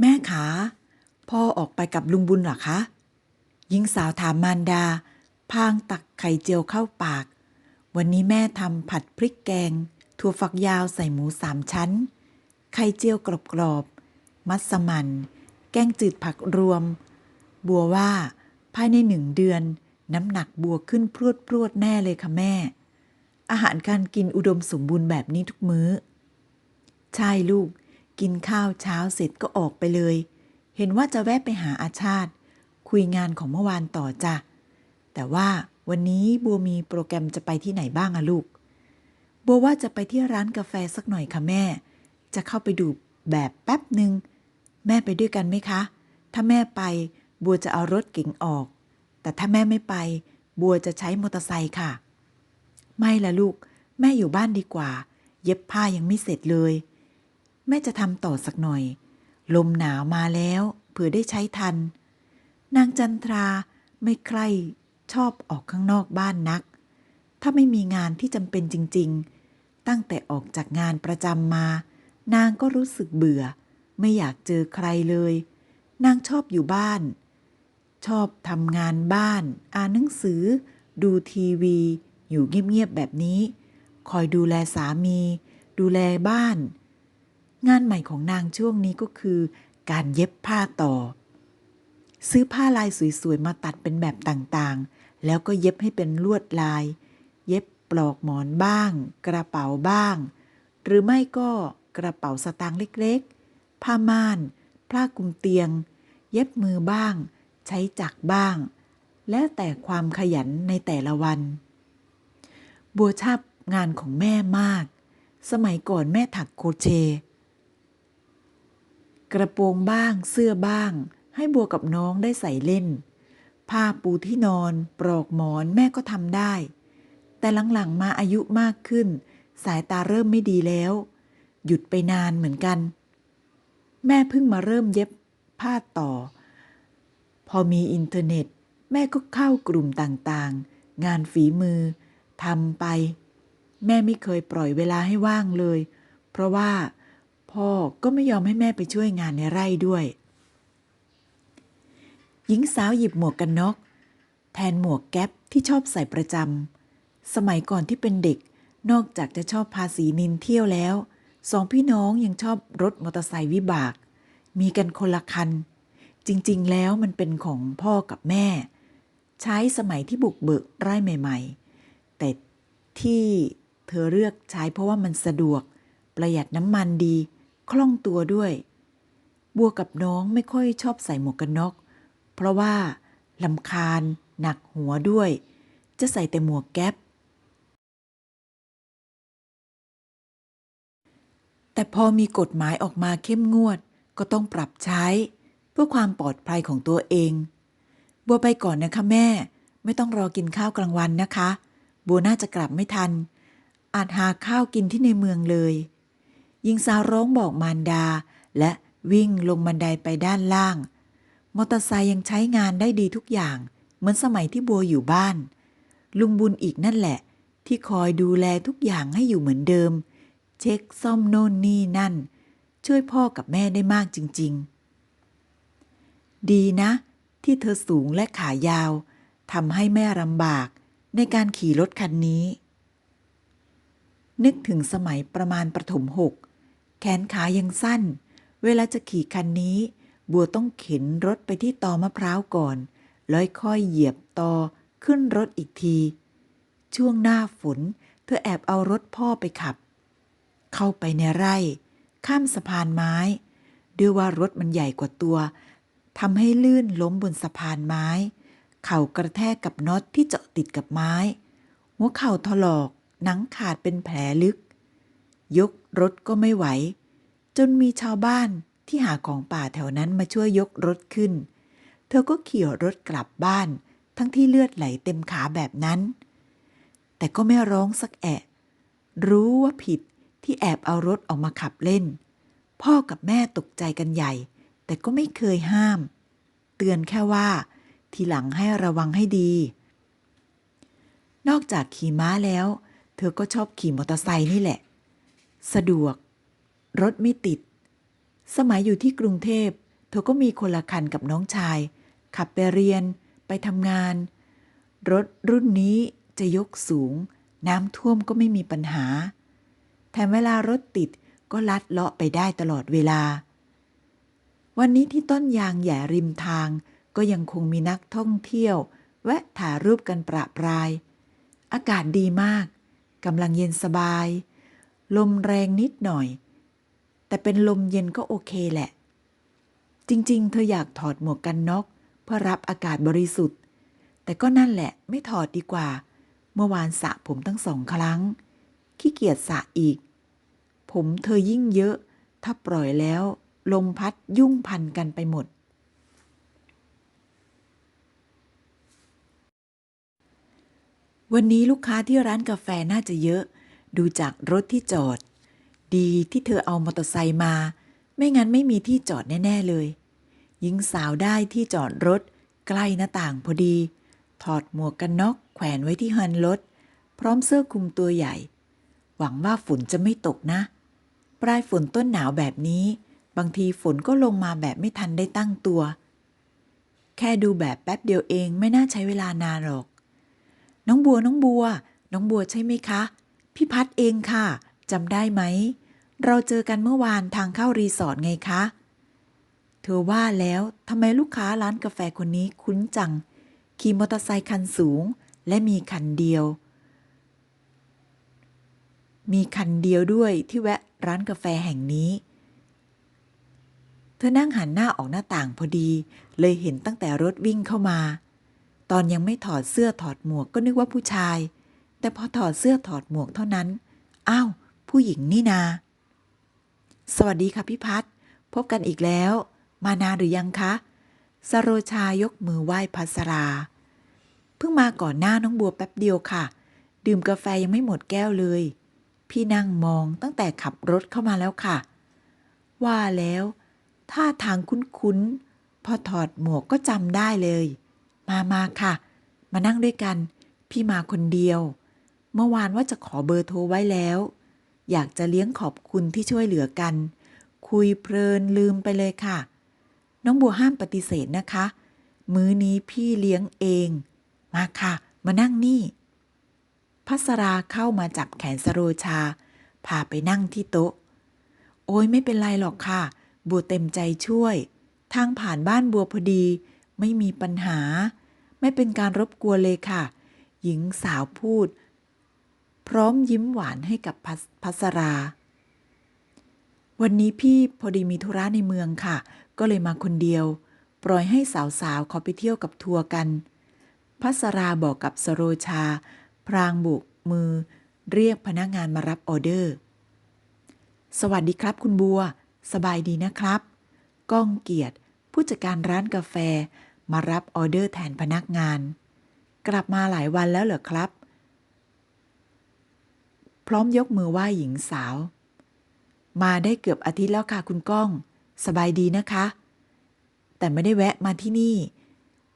แม่ขาพ่อออกไปกับลุงบุญหรอคะหญิงสาวถามมารดา พางตักไข่เจียวเข้าปาก วันนี้แม่ทำผัดพริกแกง ถั่วฝักยาวใส่หมูสามชั้น ไข่เจียวกรอบๆ มัสมั่น แกงจืดผักรวม บัวว่า ภายในหนึ่งเดือน น้ำหนักบัวขึ้นพรวดพรวดแน่เลยค่ะแม่ อาหารการกินอุดมสมบูรณ์แบบนี้ทุกมื้อ ใช่ลูก กินข้าวเช้าเสร็จก็ออกไปเลย เห็นว่าจะแวะไปหาอาชาติ คุยงานของเมื่อวานต่อจ้ะ แต่ว่าวันนี้บัวมีโปรแกรมจะไปที่ไหนบ้างอะลูก บัวว่าจะไปที่ร้านกาแฟสักหน่อยค่ะแม่ จะเข้าไปดูแบบแป๊บหนึ่งแม่ไปด้วยกันไหมคะ ถ้าแม่ไปบัวจะเอารถเก๋งออก แต่ถ้าแม่ไม่ไป บัวจะใช้มอเตอร์ไซค์ค่ะ ไม่ละลูก แม่อยู่บ้านดีกว่า เย็บผ้ายังไม่เสร็จเลย แม่จะทำต่อสักหน่อย ลมหนาวมาแล้วเผื่อได้ใช้ทัน นางจันทราไม่ใคร่ชอบออกข้างนอกบ้านนัก ถ้าไม่มีงานที่จำเป็นจริง ๆ ตั้งแต่ออกจากงานประจำมา นางก็รู้สึกเบื่อ ไม่อยากเจอใครเลย นางชอบอยู่บ้าน ชอบทำงานบ้าน อ่านหนังสือ ดูทีวี อยู่เงียบๆแบบนี้ คอยดูแลสามี ดูแลบ้าน งานใหม่ของนางช่วงนี้ก็คือ การเย็บผ้าต่อ ซื้อผ้าลายสวยๆ มาตัดเป็นแบบต่างๆ แล้วก็เย็บให้เป็นลวดลาย เย็บปลอกหมอนบ้าง กระเป๋าบ้าง หรือไม่ก็กระเป๋าสตางค์เล็กๆ ผ้าม่าน ผ้าคลุมเตียง เย็บมือบ้าง ใช้จักรบ้าง แล้วแต่ความขยันในแต่ละวัน บัวชอบงานของแม่มาก สมัยก่อนแม่ถักโครเชต์ กระโปรงบ้างเสื้อบ้าง ให้บัวกับน้องได้ใส่เล่น ผ้าปูที่นอนปลอกหมอนแม่ก็ทำได้ แต่หลังๆมาอายุมากขึ้น สายตาเริ่มไม่ดีแล้ว หยุดไปนานเหมือนกัน แม่เพิ่งมาเริ่มเย็บผ้าต่อ พอมีอินเทอร์เน็ต แม่ก็เข้ากลุ่มต่างๆ งานฝีมือทำไป แม่ไม่เคยปล่อยเวลาให้ว่างเลย เพราะว่า พ่อก็ไม่ยอมให้แม่ไปช่วยงานในไร่ด้วย หญิงสาวหยิบหมวกกันน็อกแทนหมวกแก๊ปที่ชอบใส่ประจำสมัยก่อนที่เป็นเด็ก นอกจากจะชอบพาสีนินเที่ยวแล้ว สองพี่น้องยังชอบรถมอเตอร์ไซค์วิบาก มีกันคนละคัน จริงๆ แล้วมันเป็นของพ่อกับแม่ ใช้สมัยที่บุกเบิกไร่ใหม่ ๆ แต่ที่เธอเลือกใช้เพราะว่ามันสะดวก ประหยัดน้ำมันดี คล่องตัวด้วย บัวกับน้องไม่ค่อยชอบใส่หมวกกันน็อก เพราะว่าลำคาญ หนักหัวด้วย จะใส่แต่หมวกแก๊ป แต่พอมีกฎหมายออกมาเข้มงวดก็ต้องปรับใช้ เพื่อความปลอดภัยของตัวเอง บัวไปก่อนนะคะแม่ ไม่ต้องรอกินข้าวกลางวันนะคะ บัวน่าจะกลับไม่ทัน อาจหาข้าวกินที่ในเมืองเลย หญิงสาวร้องบอกมารดา และวิ่งลงบันไดไปด้านล่าง มอเตอร์ไซค์ยังใช้งานได้ดีทุกอย่าง เหมือนสมัยที่บัวอยู่บ้าน ลุงบุญอีกนั่นแหละ ที่คอยดูแลทุกอย่างให้อยู่เหมือนเดิม เช็คซ่อมโน่นนี่นั่น ช่วยพ่อกับแม่ได้มากจริง ๆ ดีนะ ที่เธอสูงและขายาวทำให้แม่ลำบากในการขี่รถคันนี้ นึกถึงสมัยประมาณประถมหก แขนขายังสั้น เวลาจะขี่คันนี้ บัวต้องเข็นรถไปที่ตอมะพร้าวก่อนแล้วค่อยเหยียบตอขึ้นรถอีกที ช่วงหน้าฝน เธอแอบเอารถพ่อไปขับ เข้าไปในไร่ ข้ามสะพานไม้ ด้วยว่ารถมันใหญ่กว่าตัวทำให้ลื่นล้มบนสะพานไม้ เข่ากระแทกกับน็อตที่เจาะติดกับไม้ หัวเข่าถลอกหนังขาดเป็นแผลลึก ยกรถก็ไม่ไหว จนมีชาวบ้านที่หาของป่าแถวนั้นมาช่วยยกรถขึ้น เธอก็ขี่รถกลับบ้าน ทั้งที่เลือดไหลเต็มขาแบบนั้น แต่ก็ไม่ร้องสักแอะ รู้ว่าผิดที่แอบเอารถออกมาขับเล่น พ่อกับแม่ตกใจกันใหญ่ แต่ก็ไม่เคยห้าม เตือนแค่ว่า ทีหลังให้ระวังให้ดี นอกจากขี่ม้าแล้ว เธอก็ชอบขี่มอเตอร์ไซค์นี่แหละ สะดวก รถไม่ติด สมัยอยู่ที่กรุงเทพ เธอก็มีคนละคันกับน้องชาย ขับไปเรียน ไปทำงาน รถรุ่นนี้จะยกสูง น้ำท่วมก็ไม่มีปัญหา แถมเวลารถติดก็ลัดเลาะไปได้ตลอดเวลา วันนี้ที่ต้นยางแหย่ริมทางก็ยังคงมีนักท่องเที่ยว แวะถ่ายรูปกันประปราย อากาศดีมากกำลังเย็นสบาย ลมแรงนิดหน่อย แต่เป็นลมเย็นก็โอเคแหละ จริงๆ เธออยากถอดหมวกกันน็อกเพื่อรับอากาศบริสุทธิ์ แต่ก็นั่นแหละไม่ถอดดีกว่า เมื่อวานสระผมตั้งสองครั้ง ขี้เกียจสระอีก ผมเธอยิ่งเยอะ ถ้าปล่อยแล้ว ลมพัดยุ่งพันกันไปหมดวันนี้ลูกค้าที่ร้านกาแฟน่าจะเยอะ ดูจากรถที่จอด ดีที่เธอเอามอเตอร์ไซค์มา ไม่งั้นไม่มีที่จอดแน่ ๆเลย หญิงสาวได้ที่จอดรถ ใกล้หน้าต่างพอดี ถอดหมวกกันน็อกแขวนไว้ที่ฮันรถ พร้อมเสื้อคลุมตัวใหญ่ หวังว่าฝนจะไม่ตกนะ ปลายฝนต้นหนาวแบบนี้ บางทีฝนก็ลงมาแบบไม่ทันได้ตั้งตัว แค่ดูแบบแป๊บเดียวเองไม่น่าใช้เวลานานหรอก น้องบัวน้องบัว น้องบัวใช่ไหมคะ พี่พัดเองค่ะจำได้ไหม เราเจอกันเมื่อวานทางเข้ารีสอร์ทไงคะ เธอว่าแล้วทำไมลูกค้าร้านกาแฟคนนี้คุ้นจัง ขี่มอเตอร์ไซค์คันสูงและมีคันเดียว มีคันเดียวด้วยที่แวะร้านกาแฟแห่งนี้ เธอนั่งหันหน้าออกหน้าต่างพอดี เลยเห็นตั้งแต่รถวิ่งเข้ามา ตอนยังไม่ถอดเสื้อถอดหมวกก็นึกว่าผู้ชาย แต่พอถอดเสื้อถอดหมวกเท่านั้น อ้าว ผู้หญิงนี่นา สวัสดีค่ะพี่พัดพบกันอีกแล้ว มานานหรือยังคะ สโรชายกมือไหว้พัสรา เพิ่งมาก่อนหน้าน้องบัวแป๊บเดียวค่ะ ดื่มกาแฟยังไม่หมดแก้วเลย พี่นั่งมองตั้งแต่ขับรถเข้ามาแล้วค่ะ ว่าแล้วท่าทางคุ้นๆ พอถอดหมวกก็จำได้เลย มามาค่ะ มานั่งด้วยกัน พี่มาคนเดียว เมื่อวานว่าจะขอเบอร์โทรไว้แล้ว อยากจะเลี้ยงขอบคุณที่ช่วยเหลือกัน คุยเพลินลืมไปเลยค่ะ น้องบัวห้ามปฏิเสธนะคะ มื้อนี้พี่เลี้ยงเอง มาค่ะ มานั่งนี่ พัสราเข้ามาจับแขนสโรชา พาไปนั่งที่โต๊ะ โอ้ยไม่เป็นไรหรอกค่ะ บัวเต็มใจช่วย ทางผ่านบ้านบัวพอดี ไม่มีปัญหา ไม่เป็นการรบกวนเลยค่ะ หญิงสาวพูด พร้อมยิ้มหวานให้กับพัสพัสรา วันนี้พี่พอดีมีธุระในเมืองค่ะ ก็เลยมาคนเดียว ปล่อยให้สาวๆเขาไปเที่ยวกับทัวร์กัน พัสราบอกกับสโรชา พรางบุกมือ เรียกพนักงานมารับออเดอร์ สวัสดีครับคุณบัว สบายดีนะครับ ก้องเกียรติ ผู้จัดการร้านกาแฟมารับออเดอร์แทนพนักงาน กลับมาหลายวันแล้วเหรอครับ พร้อมยกมือไหว้หญิงสาว มาได้เกือบอาทิตย์แล้วค่ะคุณก้อง สบายดีนะคะ แต่ไม่ได้แวะมาที่นี่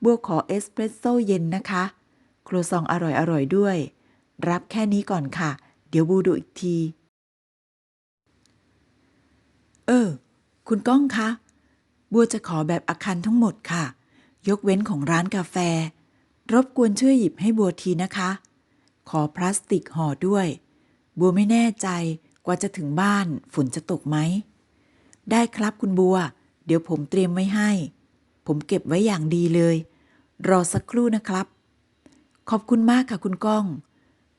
บัวขอเอสเปรสโซ่เย็นนะคะครัวซองอร่อยๆด้วย รับแค่นี้ก่อนค่ะ เดี๋ยวบูดูอีกที เออ คุณก้องคะบัวจะขอแบบอาคารทั้งหมดค่ะ ยกเว้นของร้านกาแฟ รบกวนช่วยหยิบให้บัวทีนะคะ ขอพลาสติกห่อด้วย บัวไม่แน่ใจกว่าจะถึงบ้านฝนจะตกไหม ได้ครับคุณบัว เดี๋ยวผมเตรียมไว้ให้ ผมเก็บไว้อย่างดีเลย รอสักครู่นะครับ ขอบคุณมากค่ะคุณก้อง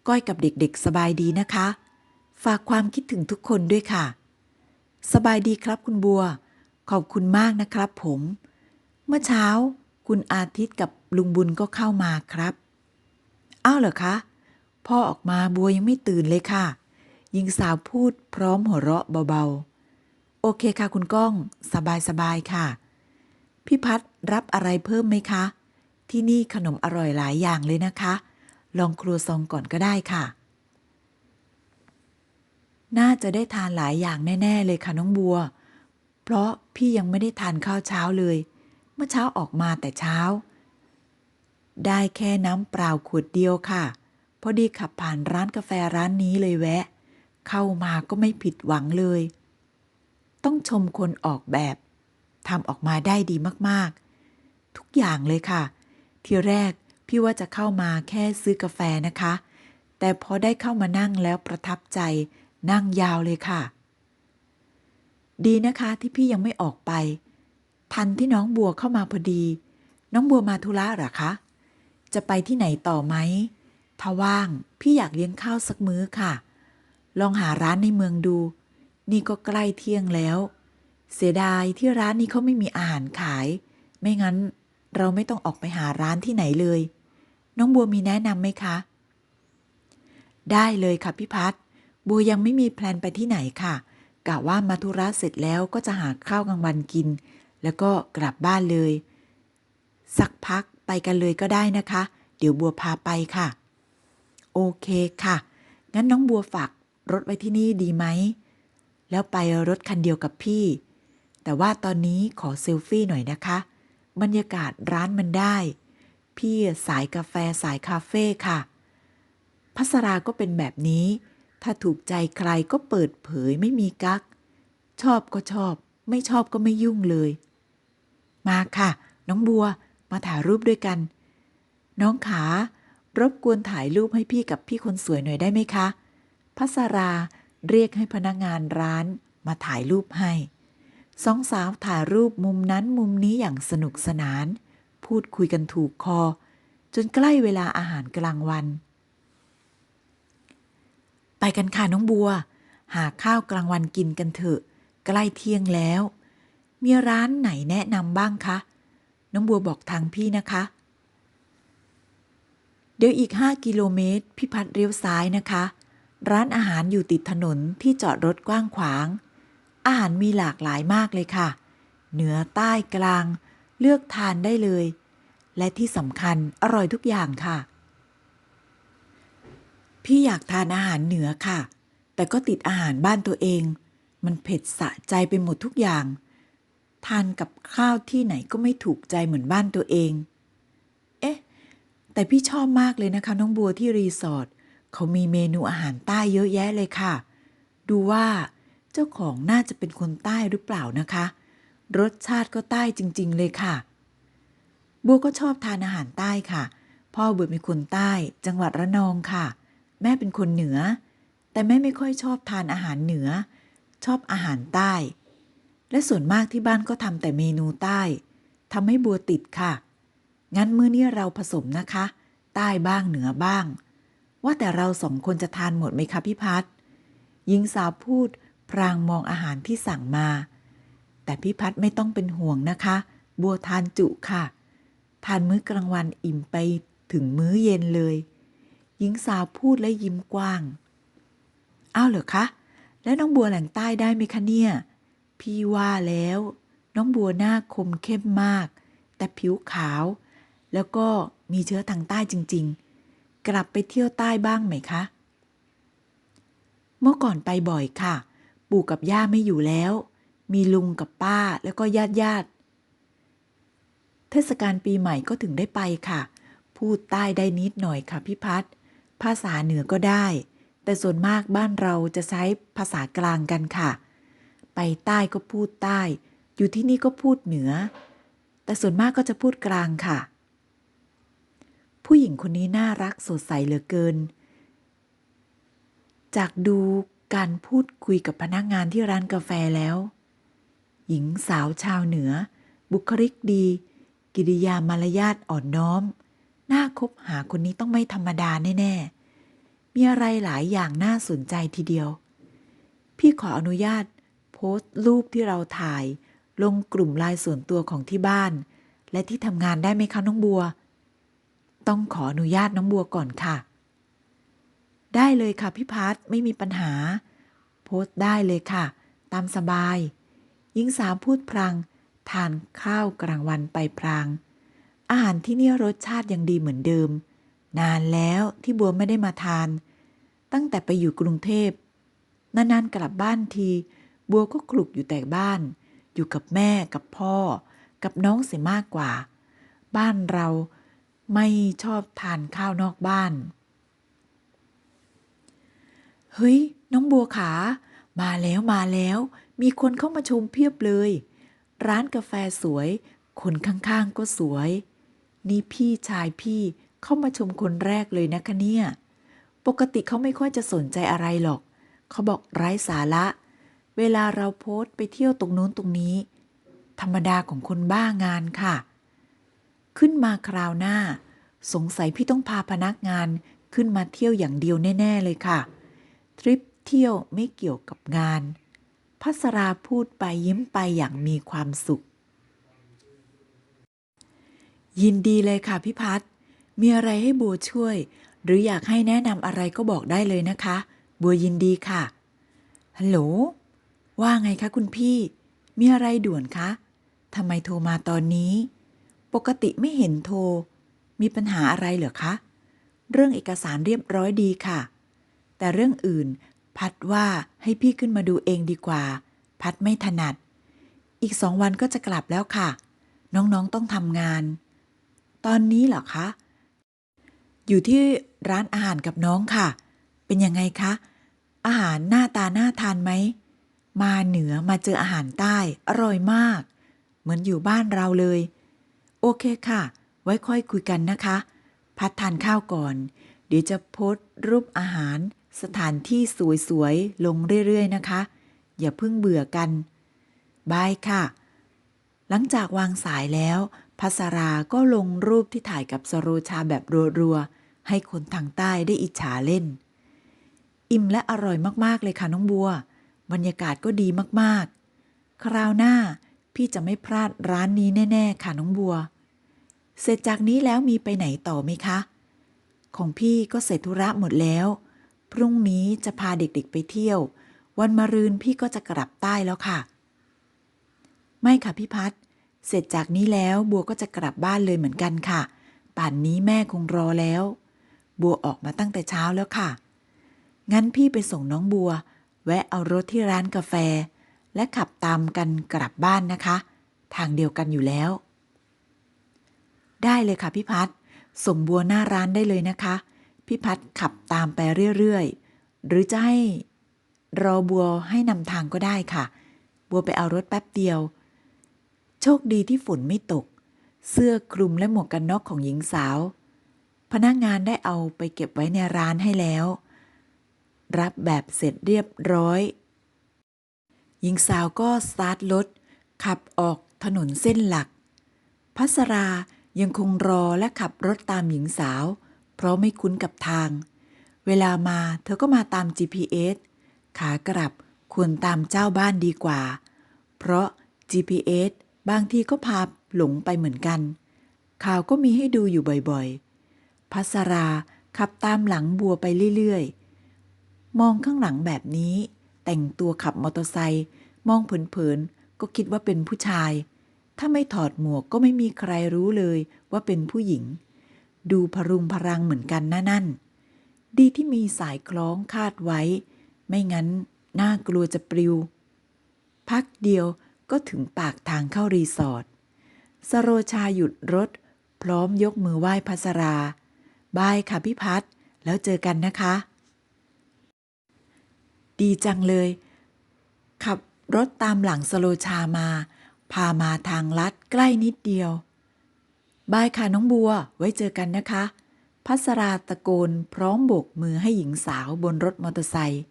ก้อยกับเด็กๆสบายดีนะคะ ฝากความคิดถึงทุกคนด้วยค่ะ สบายดีครับคุณบัว ขอบคุณมากนะครับผม เมื่อเช้า คุณอาทิตย์กับลุงบุญก็เข้ามาครับ อ้าวเหรอคะ พ่อออกมาบัวยังไม่ตื่นเลยค่ะ หญิงสาวพูดพร้อมหัวเราะเบาๆ โอเคค่ะคุณก้อง สบายๆค่ะ พี่พัดรับอะไรเพิ่มไหมคะ ที่นี่ขนมอร่อยหลายอย่างเลยนะคะ ลองครัวซองก่อนก็ได้ค่ะ น่าจะได้ทานหลายอย่างแน่ ๆ เลยค่ะน้องบัว เพราะพี่ยังไม่ได้ทานข้าวเช้าเลย เมื่อเช้าออกมาแต่เช้า ได้แค่น้ำเปล่าขวดเดียวค่ะ พอดีขับผ่านร้านกาแฟร้านนี้เลยแวะ เข้ามาก็ไม่ผิดหวังเลย ต้องชมคนออกแบบทำออกมาได้ดีมากๆ ทุกอย่างเลยค่ะ ทีแรกพี่ว่าจะเข้ามาแค่ซื้อกาแฟนะคะ แต่พอได้เข้ามานั่งแล้วประทับใจ นั่งยาวเลยค่ะ ดีนะคะที่พี่ยังไม่ออกไป ทันที่น้องบัวเข้ามาพอดี น้องบัวมาธุระหรอคะ จะไปที่ไหนต่อไหม ถ้าว่างพี่อยากเลี้ยงข้าวสักมื้อค่ะ ลองหาร้านในเมืองดู นี่ก็ใกล้เที่ยงแล้ว เสียดายที่ร้านนี้เขาไม่มีอาหารขาย ไม่งั้นเราไม่ต้องออกไปหาร้านที่ไหนเลย น้องบัวมีแนะนำไหมคะ ได้เลยค่ะพี่พัดบัวยังไม่มีแพลนไปที่ไหนค่ะกะว่ามาธุระเสร็จแล้วก็จะหาข้าวกลางวันกิน แล้วก็กลับบ้านเลย สักพักไปกันเลยก็ได้นะคะ เดี๋ยวบัวพาไปค่ะ โอเคค่ะ งั้นน้องบัวฝากรถไว้ที่นี่ดีไหม แล้วไปรถคันเดียวกับพี่ แต่ว่าตอนนี้ขอเซลฟี่หน่อยนะคะ บรรยากาศร้านมันได้ พี่สายกาแฟสายคาเฟ่ค่ะ พัสราก็เป็นแบบนี้ ถ้าถูกใจใครก็เปิดเผยไม่มีกัก ชอบก็ชอบ ไม่ชอบก็ไม่ยุ่งเลย มาค่ะ น้องบัว มาถ่ายรูปด้วยกัน น้องขา รบกวนถ่ายรูปให้พี่กับพี่คนสวยหน่อยได้ไหมคะพัสราเรียกให้พนักงานร้านมาถ่ายรูปให้ สองสาวถ่ายรูปมุมนั้นมุมนี้อย่างสนุกสนาน พูดคุยกันถูกคอ จนใกล้เวลาอาหารกลางวัน ไปกันค่ะน้องบัว หาข้าวกลางวันกินกันเถอะ ใกล้เที่ยงแล้ว มีร้านไหนแนะนำบ้างคะ น้องบัวบอกทางพี่นะคะ เดี๋ยวอีก 5 กิโลเมตร พี่พัดเลี้ยวซ้ายนะคะ ร้านอาหารอยู่ติดถนนที่จอดรถกว้างขวาง อาหารมีหลากหลายมากเลยค่ะ เหนือใต้กลาง เลือกทานได้เลย และที่สำคัญอร่อยทุกอย่างค่ะ พี่อยากทานอาหารเหนือค่ะ แต่ก็ติดอาหารบ้านตัวเอง มันเผ็ดสะใจไปหมดทุกอย่าง ทานกับข้าวที่ไหนก็ไม่ถูกใจเหมือนบ้านตัวเอง แต่พี่ชอบมากเลยนะคะน้องบัวที่รีสอร์ทเขามีเมนูอาหารใต้เยอะแยะเลยค่ะ ดูว่าเจ้าของน่าจะเป็นคนใต้หรือเปล่านะคะ รสชาติก็ใต้จริง ๆ เลยค่ะ บัวก็ชอบทานอาหารใต้ค่ะ พ่อบัวเป็นคนใต้ จังหวัดระนองค่ะ แม่เป็นคนเหนือ แต่แม่ไม่ค่อยชอบทานอาหารเหนือ ชอบอาหารใต้ และส่วนมากที่บ้านก็ทำแต่เมนูใต้ทำให้บัวติดค่ะ งั้นมื้อนี้เราผสมนะคะ ใต้บ้างเหนือบ้าง ว่าแต่เราสองคนจะทานหมดไหมคะพี่พัดหญิงสาวพูดพรางมองอาหารที่สั่งมา แต่พี่พัดไม่ต้องเป็นห่วงนะคะ บัวทานจุค่ะ ทานมื้อกลางวันอิ่มไปถึงมื้อเย็นเลย หญิงสาวพูดและยิ้มกว้าง อ้าวเหรอคะ แล้วน้องบัวแหล่งใต้ได้ไหมคะเนี่ย พี่ว่าแล้ว น้องบัวหน้าคมเข้มมาก แต่ผิวขาว แล้วก็มีเชื้อทางใต้จริง ๆ กลับไปเที่ยวใต้บ้างไหมคะ เมื่อก่อนไปบ่อยค่ะ ปู่กับย่าไม่อยู่แล้ว มีลุงกับป้าแล้วก็ญาติญาติเทศกาลปีใหม่ก็ถึงได้ไปค่ะ พูดใต้ได้นิดหน่อยค่ะพี่พัดภาษาเหนือก็ได้ แต่ส่วนมากบ้านเราจะใช้ภาษากลางกันค่ะ ไปใต้ก็พูดใต้ อยู่ที่นี่ก็พูดเหนือ แต่ส่วนมากก็จะพูดกลางค่ะ ผู้หญิงคนนี้น่ารักสดใสเหลือเกิน จากดูการพูดคุยกับพนักงานที่ร้านกาแฟแล้ว หญิงสาวชาวเหนือ บุคลิกดี กิริยามารยาทอ่อนน้อม น่าคบหาคนนี้ต้องไม่ธรรมดาแน่ ๆ มีอะไรหลายอย่างน่าสนใจทีเดียว พี่ขออนุญาต โพสต์รูปที่เราถ่าย ลงกลุ่มไลน์ส่วนตัวของที่บ้าน และที่ทำงานได้ไหมคะน้องบัว ต้องขออนุญาตน้องบัวก่อนค่ะ ได้เลยค่ะพี่พัทไม่มีปัญหา โพสต์ได้เลยค่ะ ตามสบาย หญิงสาวพูดพลางทานข้าวกลางวันไปพลาง อาหารที่นี่รสชาติยังดีเหมือนเดิม นานแล้วที่บัวไม่ได้มาทาน ตั้งแต่ไปอยู่กรุงเทพนานๆกลับบ้านที บัวก็คลุกอยู่แต่บ้าน อยู่กับแม่กับพ่อ กับน้องเสียมากกว่า บ้านเรา ไม่ชอบทานข้าวนอกบ้าน เฮ้ย น้องบัวขา มาแล้วมาแล้ว มีคนเข้ามาชมเพียบเลย ร้านกาแฟสวย คนข้างๆก็สวย นี่พี่ชายพี่เข้ามาชมคนแรกเลยนะคะเนี่ย ปกติเขาไม่ค่อยจะสนใจอะไรหรอก เขาบอกไร้สาระ เวลาเราโพสต์ไปเที่ยวตรงนู้นตรงนี้ ธรรมดาของคนบ้างานค่ะ ขึ้นมาคราวหน้า สงสัยพี่ต้องพาพนักงานขึ้นมาเที่ยวอย่างเดียวแน่ ๆ เลยค่ะ ทริปเที่ยวไม่เกี่ยวกับงานพัสราพูดไปยิ้มไปอย่างมีความสุข ยินดีเลยค่ะพี่พัฒมีอะไรให้บัวช่วย หรืออยากให้แนะนำอะไรก็บอกได้เลยนะคะ บัวยินดีค่ะ ฮัลโหล ว่าไงคะคุณพี่ มีอะไรด่วนคะทำไมโทรมาตอนนี้ ปกติไม่เห็นโทร มีปัญหาอะไรเหรอคะ เรื่องเอกสารเรียบร้อยดีค่ะ แต่เรื่องอื่น พัดว่าให้พี่ขึ้นมาดูเองดีกว่า พัดไม่ถนัด อีกสองวันก็จะกลับแล้วค่ะ น้องๆต้องทำงาน ตอนนี้เหรอคะ อยู่ที่ร้านอาหารกับน้องค่ะ เป็นยังไงคะ อาหารหน้าตาน่าทานไหม มาเหนือมาเจออาหารใต้ อร่อยมาก เหมือนอยู่บ้านเราเลย โอเคค่ะ ไว้ค่อยคุยกันนะคะ พัดทานข้าวก่อน เดี๋ยวจะโพสรูปอาหาร สถานที่สวยๆ ลงเรื่อยๆนะคะ อย่าเพิ่งเบื่อกัน บายค่ะ หลังจากวางสายแล้วพัสราก็ลงรูปที่ถ่ายกับสโรชาแบบรัวๆ ให้คนทางใต้ได้อิจฉาเล่น อิ่มและอร่อยมากๆเลยค่ะน้องบัว บรรยากาศก็ดีมากๆ คราวหน้า พี่จะไม่พลาดร้านนี้แน่ ๆ ค่ะน้องบัว เสร็จจากนี้แล้วมีไปไหนต่อไหมคะ ของพี่ก็เสร็จธุระหมดแล้ว พรุ่งนี้จะพาเด็กๆไปเที่ยว วันมะรืนพี่ก็จะกลับใต้แล้วค่ะ ไม่ค่ะพี่พัดเสร็จจากนี้แล้วบัวก็จะกลับบ้านเลยเหมือนกันค่ะ ป่านนี้แม่คงรอแล้ว บัวออกมาตั้งแต่เช้าแล้วค่ะ งั้นพี่ไปส่งน้องบัว แวะเอารถที่ร้านกาแฟ และขับตามกันกลับบ้านนะคะ ทางเดียวกันอยู่แล้ว ได้เลยค่ะพี่พัดส่งบัวหน้าร้านได้เลยนะคะ พี่พัดขับตามไปเรื่อยๆ หรือจะให้รอบัวให้นำทางก็ได้ค่ะ บัวไปเอารถแป๊บเดียว โชคดีที่ฝนไม่ตก เสื้อคลุมและหมวกกันน็อกของหญิงสาว พนักงานได้เอาไปเก็บไว้ในร้านให้แล้ว รับแบบเสร็จเรียบร้อย หญิงสาวก็สตาร์ทรถขับออกถนนเส้นหลัก พัสรายังคงรอและขับรถตามหญิงสาว เพราะไม่คุ้นกับทาง เวลามาเธอก็มาตาม GPS ขากลับควรตามเจ้าบ้านดีกว่า เพราะ GPS บางทีก็พาหลงไปเหมือนกัน ข่าวก็มีให้ดูอยู่บ่อยๆ พัสราขับตามหลังบัวไปเรื่อยๆ มองข้างหลังแบบนี้ แต่งตัวขับมอเตอร์ไซค์มองเผินๆก็คิดว่าเป็นผู้ชาย ถ้าไม่ถอดหมวกก็ไม่มีใครรู้เลยว่าเป็นผู้หญิง ดูพรุงพรังเหมือนกันนะนั่น ดีที่มีสายคล้องคาดไว้ ไม่งั้นน่ากลัวจะปลิว พักเดียวก็ถึงปากทางเข้ารีสอร์ทสโรชาหยุดรถ พร้อมยกมือไหว้พัสรา บายค่ะพี่พัดแล้วเจอกันนะคะ ดีจังเลย ขับรถตามหลังสโลชามา พามาทางลัดใกล้นิดเดียว บายค่ะน้องบัว ไว้เจอกันนะคะ พัสราตะโกนพร้อมโบกมือให้หญิงสาวบนรถมอเตอร์ไซค์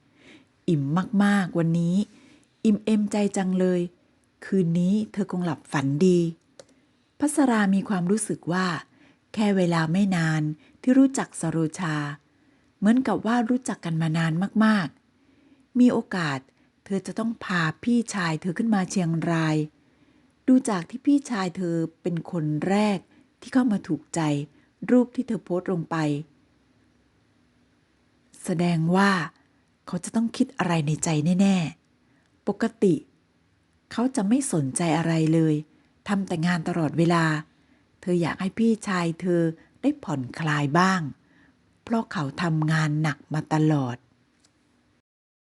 อิ่มมากๆวันนี้ อิ่มเอมใจจังเลย คืนนี้เธอคงหลับฝันดี พัสรามีความรู้สึกว่า แค่เวลาไม่นานที่รู้จักสโรชา เหมือนกับว่ารู้จักกันมานานมากๆ มีโอกาส เธอจะต้องพาพี่ชายเธอขึ้นมาเชียงราย ดูจากที่พี่ชายเธอเป็นคนแรกที่เข้ามาถูกใจ รูปที่เธอโพสต์ลงไป แสดงว่า เขาจะต้องคิดอะไรในใจแน่ๆ ปกติ เขาจะไม่สนใจอะไรเลยทำแต่งานตลอดเวลา เธออยากให้พี่ชายเธอได้ผ่อนคลายบ้าง เพราะเขาทำงานหนักมาตลอด